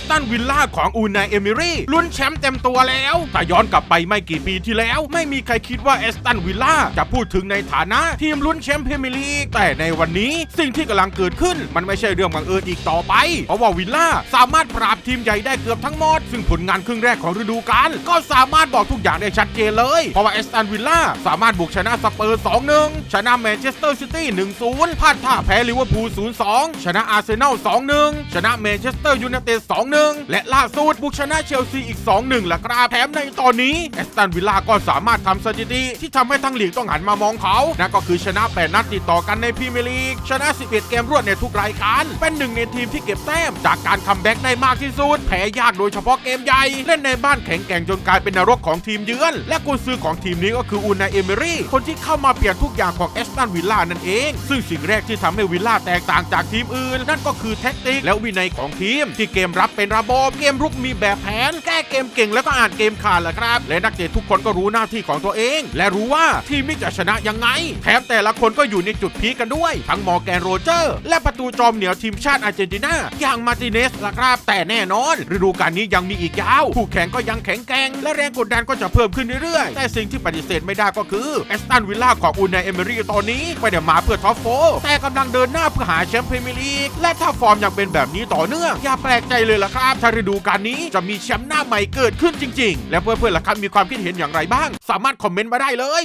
สตันวิลล่าของอูนายเอมิรี่ลุ้นแชมป์เต็มตัวแล้วแต่ย้อนกลับไปไม่กี่ปีที่แล้ว ไม่มีใครคิดว่าเอสตันวิลล่าจะพูดถึงในฐานะทีมลุ้นแชมป์พรีเมียร์ลีกแต่ในวันนี้สิ่งที่กำลังเกิดขึ้น มันไม่ใช่เรื่องบังเอิญอีกต่อไป เพราะว่าวิลล่าสามารถปราบทีมใหญ่ได้เกือบทั้งหมด ซึ่งผลงานครึ่งแรกของฤดูกาลก็สามารถบอกทุกอย่างได้ชัดเจนเลย เพราะว่าเอสตันวิลล่าสามารถบุกชนะสเปอร์2-1 ชนะแมนเชสเตอร์ซิตี้1-0พลาดท่าแพ้ลิเวอร์พูล0-2 ชนะอาร์เซนอล2-1 ชนะแมนเชสเตอร์ยูไนเต็ด1 และล่าสุดบุกชนะเชลซีอีก 2-1ล่ะครับแถมในตอนนี้เอสตันวิลล่าก็สามารถทำสถิติที่ทำให้ทั้งลีกต้องหันมามองเขานั่นก็คือชนะ 8 นัดติดต่อกันในพรีเมียร์ลีก ชนะ 11 เกมรวดในทุกรายการ เป็นหนึ่งในทีมที่เก็บแต้ม จากการคัมแบ็กได้มากที่สุด แพ้ยากโดยเฉพาะเกมใหญ่ เล่นในบ้านแข็งแกร่งจนกลายเป็นนรกของทีมเยือน และกุนซือของทีมนี้ก็คืออูนายเอเมรี่ คนที่เข้ามาเปลี่ยนทุกอย่างของเอสตันวิลล่านั่นเอง ซึ่งสิ่งแรกที่ทำให้วิลล่าแตกต่างจากทีมอื่น นั่นก็คือแท็กติกและวินัยของทีมที่เกมรับเป็นระบบเกมรุกมีแบบแผน แก้เกมเก่งแล้วก็อ่านเกมขาดแหละครับ และนักเตะทุกคนก็รู้หน้าที่ของตัวเอง และรู้ว่าทีมจะชนะยังไง แถมแต่ละคนก็อยู่ในจุดพีกันด้วย ทั้งมอร์แกนโรเจอร์ และประตูจอมเหนียวทีมชาติอาร์เจนตินาอย่างมาติเนสละครับ แต่แน่นอน ฤดูกาลนี้ยังมีอีกยาวคู่แข่งก็ยังแข็งแกร่งและแรงกดดันก็จะเพิ่มขึ้นเรื่อยๆ แต่สิ่งที่ปฏิเสธไม่ได้ก็คือแอสตันวิลล่าของอูนายเอเมรี่ตอนนี้ไม่ได้มาเพื่อท็อปโฟร์แต่กำลังเดินหน้าเพื่อหาแชมป์พรีเมียร์ลีกและถ้าฟอร์มยังเป็นแบบนี้ต่อเนื่องอย่าแปลกใจเลยล่ะครับถ้าฤดูกาลนี้จะมีแชมป์หน้าใหม่เกิดขึ้นจริง ๆ และเพื่อนๆล่ะครับมีความคิดเห็นอย่างไรบ้าง สามารถคอมเมนต์มาได้เลย